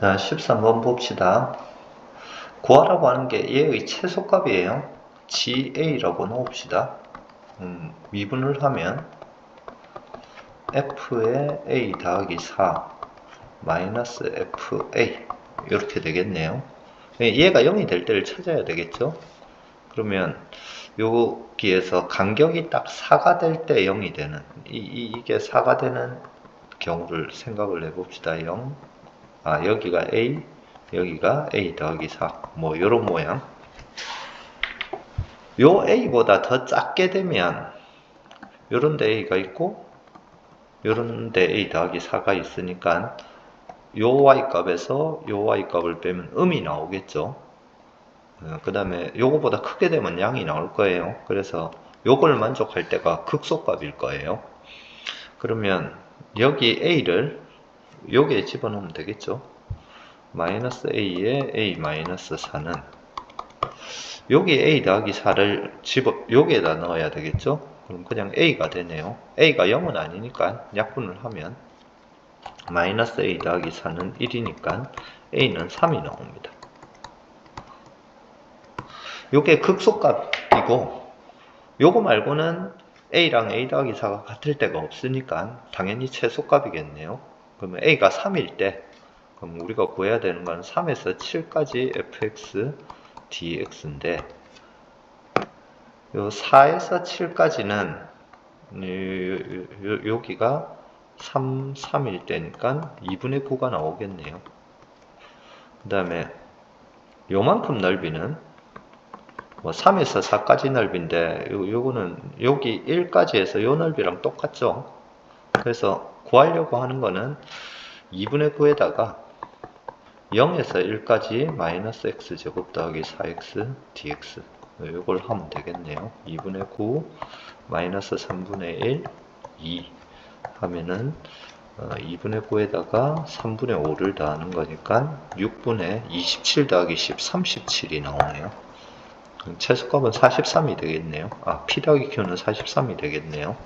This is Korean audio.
자, 13번 봅시다. 구하라고 하는 게 얘의 최소값이에요. GA라고 놓읍시다. 음, 미분을 하면 F의 A 더하기 4 마이너스 FA 이렇게 되겠네요. 예, 얘가 0이 될 때를 찾아야 되겠죠. 그러면 여기에서 간격이 딱 4가 될 때 0이 되는 이, 이, 이게 4가 되는 경우를 생각을 해봅시다. 0 아, 여기가 A, 여기가 A 더하기 4. 뭐, 요런 모양. 요 A보다 더 작게 되면, 요런 데 A가 있고, 요런 데 A 더하기 4가 있으니까, 요 Y 값에서 요 Y 값을 빼면 음이 나오겠죠. 그 다음에 요거보다 크게 되면 양이 나올 거예요. 그래서 요걸 만족할 때가 극소값일 거예요. 그러면 여기 A를 여기에 집어넣으면 되겠죠. 마이너스 A에 A 마이너스 4는 여기 A 더하기 4를 집어 여기에다 넣어야 되겠죠. 그럼 그냥 A가 되네요. A가 0은 아니니까 약분을 하면 마이너스 A 더하기 4는 1이니까 A는 3이 나옵니다. 요게 극소값이고 요거 말고는 A랑 A 더하기 4가 같을 때가 없으니까 당연히 최소값이겠네요. 그러면 A가 3일 때 그럼 우리가 구해야 되는 건 3에서 7까지 fx dx인데 요 4에서 7까지는 여기가 3, 3일 때니까 2분의 9가 나오겠네요. 그 다음에 요만큼 넓이는 뭐 3에서 4까지 넓인데 요, 요거는 여기 1까지 해서 요 넓이랑 똑같죠. 그래서 구하려고 하는 거는 2분의 9에다가 0에서 1까지 마이너스 x제곱 더하기 4x dx 이걸 하면 되겠네요. 2분의 9 마이너스 3분의 1 2 하면은 어, 2분의 9에다가 3분의 5를 더하는 거니까 6분의 27 더하기 10 37이 나오네요. 최소값은 43이 되겠네요. 아, p 더하기 q는 43이 되겠네요.